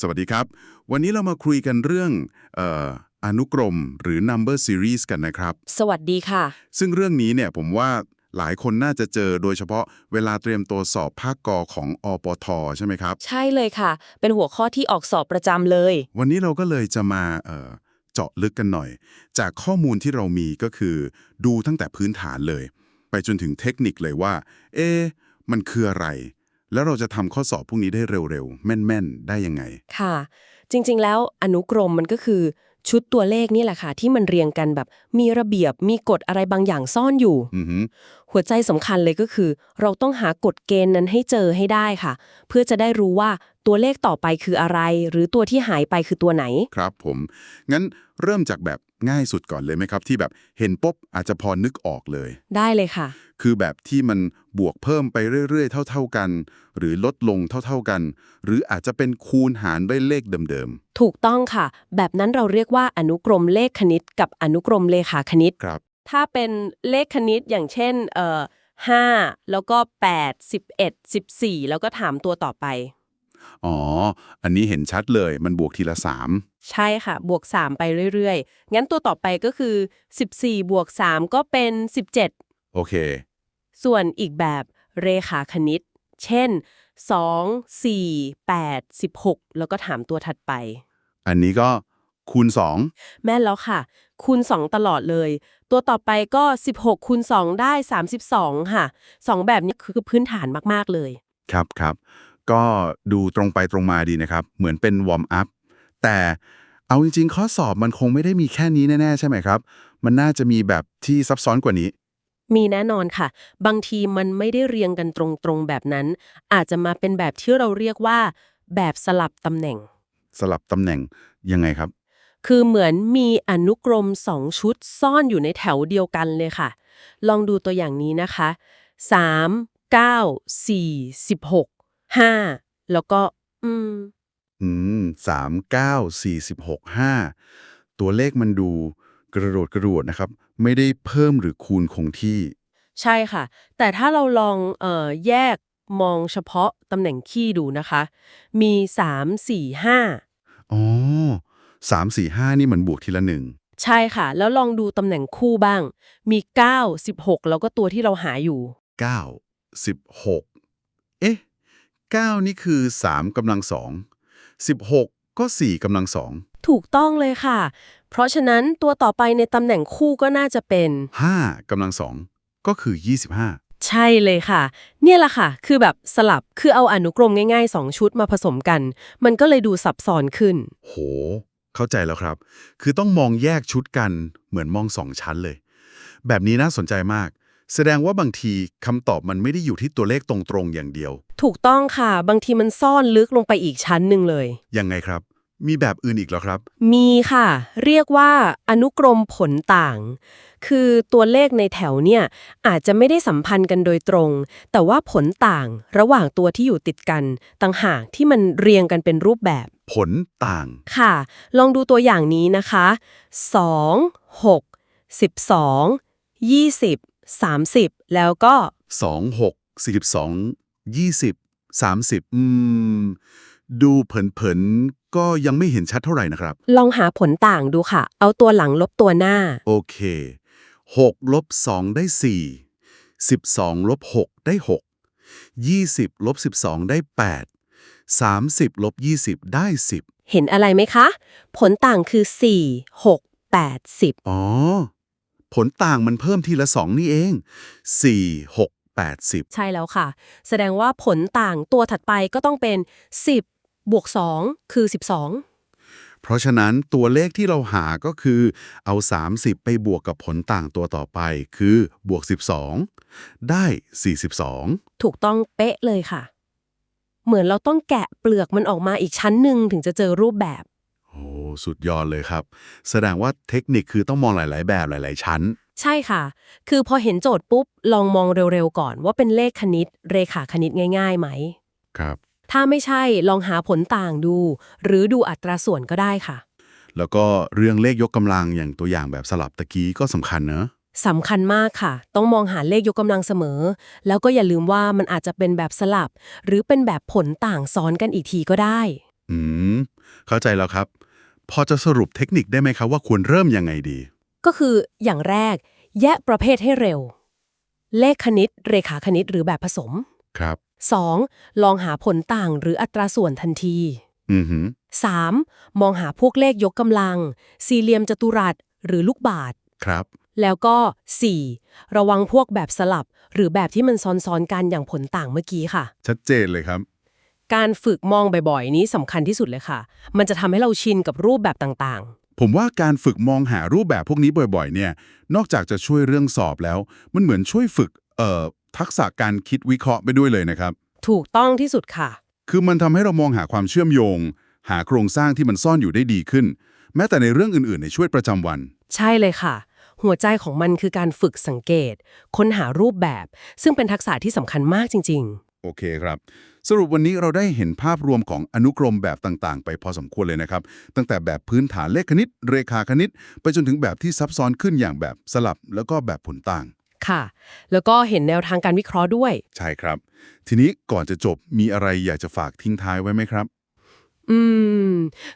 สวัสดีครับ วันนี้เรามาคุยกันเรื่องเอ่ออนุกรมหรือ number series กันนะครับ สวัสดีค่ะ ซึ่งเรื่องนี้เนี่ยผมว่าหลายคนน่าจะเจอโดยเฉพาะเวลาเตรียมตัวสอบภาคกอของอปทใช่ไหมครับ ใช่เลยค่ะ เป็นหัวข้อที่ออกสอบประจำเลย วันนี้เราก็เลยจะมาเอ่อเจาะลึกกันหน่อย จากข้อมูลที่เรามีก็คือ ดูตั้งแต่พื้นฐานเลย ไปจนถึงเทคนิคเลยว่า เอ๊ะมันคืออะไร แล้วเราจะทำข้อสอบพวกนี้ได้เร็วๆ แม่นๆ ได้ยังไง ค่ะ จริงๆ แล้วอนุกรมมันก็คือชุดตัวเลขนี่แหละค่ะ ที่มันเรียงกันแบบ มีระเบียบมีกฎอะไรบางอย่างซ่อนอยู่ อือหือหัวใจสำคัญเลยก็คือ เราต้องหากฎเกณฑ์นั้นให้เจอให้ได้ค่ะ เพื่อจะได้รู้ว่าตัวเลขต่อไปคืออะไร หรือตัวที่หายไปคือตัวไหน ครับผม งั้น เริ่มจากแบบง่ายสุดก่อนเลยไหมครับ ที่แบบเห็นปุ๊บอาจจะพอนึกออกเลย ได้เลยค่ะ คือแบบที่มันบวกเพิ่มไปเรื่อย ๆ เท่า ๆกัน หรือลดลงเท่า ๆกัน หรืออาจจะเป็นคูณหารด้วยเลขเดิมถูกต้องค่ะ แบบนั้นเราเรียกว่าอนุกรมเลขคณิต กับอนุกรมเลขาคณิตๆครับ ถ้าเป็นเลขคณิตอย่างเช่นเอ่อห้าแล้วก็แปดสิบเอ็ดสิบสี่แล้วก็ถามตัวต่อไป อ๋อ อันนี้เห็นชัดเลย มันบวกทีละใช่ค่ะ บวก 3 ไปเรื่อยๆ งั้นตัวต่อไปก็คือ 14 บวก 3 ก็เป็น3โอเค17ส่วนอีกแบบเรขาคณิต เช่น 2 4 8 16 แล้วก็ถามตัวถัดไป อันนี้ก็คูณแม่นแล้วค่ะ คูณ 2 ตลอดเลย ตัวต่อไปก็ 16 คูณ 2 ได้ 32 ค่ะ 2 แบบนี้คือพื้นฐานมาก ๆ เลย2ครับครับ ก็ดูตรงไปตรงมาดีนะครับ เหมือนเป็นวอร์มอัพ แต่เอาจริง ๆ ข้อสอบมันคงไม่ได้มีแค่นี้แน่ ๆ ใช่ไหมครับ มันน่าจะมีแบบที่ซับซ้อนกว่านี้ มีแน่นอนค่ะ บางทีมันไม่ได้เรียงกันตรงๆแบบนั้น อาจจะมาเป็นแบบที่เราเรียกว่า แบบสลับตำแหน่ง สลับตำแหน่งยังไงครับ คือเหมือนมีอนุกรมสองชุดซ่อนอยู่ในแถวเดียวกันเลยค่ะ ลองดูตัวอย่างนี้นะคะ 3 9 4 16 5แล้วก็ อืม อืมสามเก้าสี่สิบหกห้าตัวเลขมันดูกระโดดกระโดดนะครับ ไม่ได้เพิ่มหรือคูณคงที่ ใช่ค่ะ แต่ถ้าเราลองเอ่อแยกมองเฉพาะตำแหน่งคี่ดูนะคะ มี3 4 5อ๋อสามสี่ห้านี่เหมือนบวกทีละหนึ่งใช่ค่ะ แล้วลองดูตำแหน่งคู่บ้าง มี9 16แล้วก็ตัวที่เราหาอยู่เก้าสิบหก 9 นี่คือ 3กำลังสอง 16 ก็ 4กำลังสอง ถูกต้องเลยค่ะ เพราะฉะนั้นตัวต่อไปในตำแหน่งคู่ก็น่าจะเป็น 5กำลังสองก็คือ 25 ใช่เลยค่ะ เนี่ยแหละค่ะ คือแบบสลับคือเอาอนุกรมง่ายๆ 2 ชุดมาผสมกัน มันก็เลยดูซับซ้อนขึ้น โห เข้าใจแล้วครับ คือต้องมองแยกชุดกันเหมือนมองสองชั้นเลย แบบนี้น่าสนใจมาก แสดงว่าบางทีคำตอบมันไม่ได้อยู่ที่ตัวเลขตรงๆอย่างเดียว ถูกต้องค่ะ บางทีมันซ่อนลึกลงไปอีกชั้นหนึ่งเลย ยังไงครับ มีแบบอื่นอีกเหรอครับ มีค่ะ เรียกว่าอนุกรมผลต่าง คือตัวเลขในแถวเนี่ย อาจจะไม่ได้สัมพันธ์กันโดยตรง แต่ว่าผลต่างระหว่างตัวที่อยู่ติดกันต่างหากที่มันเรียงกันเป็นรูปแบบ ผลต่าง ค่ะ ลองดูตัวอย่างนี้นะคะ 2 6 12 20 30 แล้วก็ 2 6 42 20 30 อืม ดูเผินๆ ก็ยังไม่เห็นชัดเท่าไหร่นะครับ ลองหาผลต่างดูค่ะ เอาตัวหลังลบตัวหน้า โอเค 6 ลบ 2 ได้ 4 12 ลบ 6 ได้ 6 20 ลบ 12 ได้ 8 30 ลบ 20 ได้ 10 เห็นอะไรไหมคะ ผลต่างคือ 4 6 8 10 อ๋อ ผลต่างมันเพิ่มทีละ 2 นี่เอง 4 6 8 10ใช่แล้วค่ะ แสดงว่าผลต่างตัวถัดไปก็ต้องเป็น 10 บวก 2 คือ 12 เพราะฉะนั้นตัวเลขที่เราหาก็คือเอา 30 ไปบวกกับผลต่างตัวต่อไป คือบวก 12 ได้ 42 ถูกต้องเป๊ะเลยค่ะ เหมือนเราต้องแกะเปลือกมันออกมาอีกชั้นหนึ่งถึงจะเจอรูปแบบ โอ้สุดยอดเลยครับ แสดงว่าเทคนิคคือต้องมองหลาย ๆ แบบหลาย ๆ ชั้น ใช่ค่ะ คือพอเห็นโจทย์ปุ๊บ ลองมองเร็ว ๆ ก่อนว่าเป็นเลขคณิต เรขาคณิตง่ายๆไหม ครับ ถ้าไม่ใช่ลองหาผลต่างดู หรือดูอัตราส่วนก็ได้ค่ะ แล้วก็เรื่องเลขยกกำลังอย่างตัวอย่างแบบสลับตะกี้ก็สำคัญเนอะสำคัญมากค่ะ ต้องมองหาเลขยกกำลังเสมอ แล้วก็อย่าลืมว่ามันอาจจะเป็นแบบสลับ หรือเป็นแบบผลต่างซ้อนกันอีกทีก็ได้ อืม เข้าใจแล้วครับ พอจะสรุปเทคนิคได้ไหมครับว่าควรเริ่มยังไงดี ก็คืออย่างแรก แยกประเภทให้เร็ว เลขคณิต เรขาคณิตหรือแบบผสมครับ 2. ลองหาผลต่างหรืออัตราส่วนทันที อือหือ 3. มองหาพวกเลขยกกำลัง สี่เหลี่ยมจัตุรัสหรือลูกบาศก์ครับ แล้วก็ 4. ระวังพวกแบบสลับ หรือแบบที่มันซ้อนๆกันอย่างผลต่างเมื่อกี้ค่ะ ชัดเจนเลยครับ การฝึกมองบ่อยๆ นี้สำคัญที่สุดเลยค่ะ มันจะทำให้เราชินกับรูปแบบต่างผมว่าการฝึกมองหารูปแบบพวกนี้บ่อยๆ เนี่ย นอกจากจะช่วยเรื่องสอบแล้ว มันเหมือนช่วยฝึกเอ่อทักษะการคิดวิเคราะห์ไปด้วยเลยนะครับๆถูกต้องที่สุดค่ะ คือมันทำให้เรามองหาความเชื่อมโยง หาโครงสร้างที่มันซ่อนอยู่ได้ดีขึ้น แม้แต่ในเรื่องอื่นๆ ในชีวิตประจำวัน ใช่เลยค่ะ หัวใจของมันคือการฝึกสังเกต ค้นหารูปแบบ ซึ่งเป็นทักษะที่สำคัญมากจริง โอเคครับ สรุปวันนี้เราได้เห็นภาพรวมของอนุกรมแบบต่างๆ ไปพอสมควรเลยนะครับ ตั้งแต่แบบพื้นฐานเลขคณิต เรขาคณิต ไปจนถึงแบบที่ซับซ้อนขึ้นอย่างแบบสลับแล้วก็แบบผลต่างๆค่ะ แล้วก็เห็นแนวทางการวิเคราะห์ด้วย ใช่ครับ ทีนี้ก่อนจะจบมีอะไรอยากจะฝากทิ้งท้ายไว้ไหมครับ อืม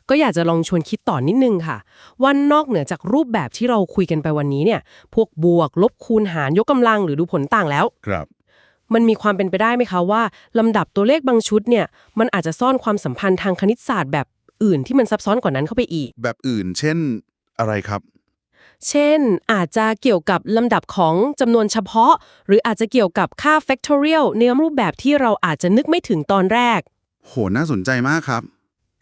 ก็อยากจะลองชวนคิดต่อนนิดนึงค่ะ วันนอกเหนือจากรูปแบบที่เราคุยกันไปวันนี้เนี่ย พวกบวก ลบคูณหารยกกำลังหรือดูผลต่างแล้ว ครับ มันมีความเป็นไปได้ไหมคะว่าลำดับตัวเลขบางชุดเนี่ยมันอาจจะซ่อนความสัมพันธ์ทางคณิตศาสตร์แบบอื่นที่มันซับซ้อนกว่านั้นเข้าไปอีก แบบอื่น เช่นอะไรครับ เช่น อาจจะเกี่ยวกับลำดับของจำนวนเฉพาะ หรืออาจจะเกี่ยวกับค่า factorial ในรูปแบบที่เราอาจจะนึกไม่ถึงตอนแรก โห น่าสนใจมากครับ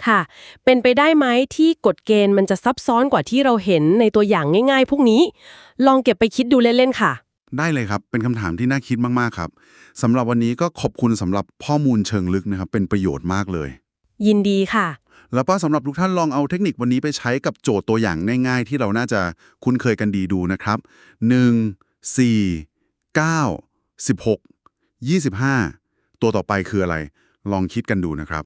ค่ะ เป็นไปได้ไหมที่กฎเกณฑ์มันจะซับซ้อนกว่าที่เราเห็นในตัวอย่างง่าย ๆ พวกนี้ ลองเก็บไปคิดดูเล่นๆค่ะ ได้เลยครับ เป็นคำถามที่น่าคิดมาก ๆ ครับสำหรับวันนี้ก็ขอบคุณสำหรับข้อมูลเชิงลึกนะครับ เป็นประโยชน์มากเลย ยินดีค่ะ แล้วก็สำหรับทุกท่านลองเอาเทคนิควันนี้ไปใช้กับโจทย์ตัวอย่างง่าย ๆ ที่เราน่าจะคุ้นเคยกันดีดูนะครับ 1 4 9 16 25 ตัวต่อไปคืออะไร ลองคิดกันดูนะครับ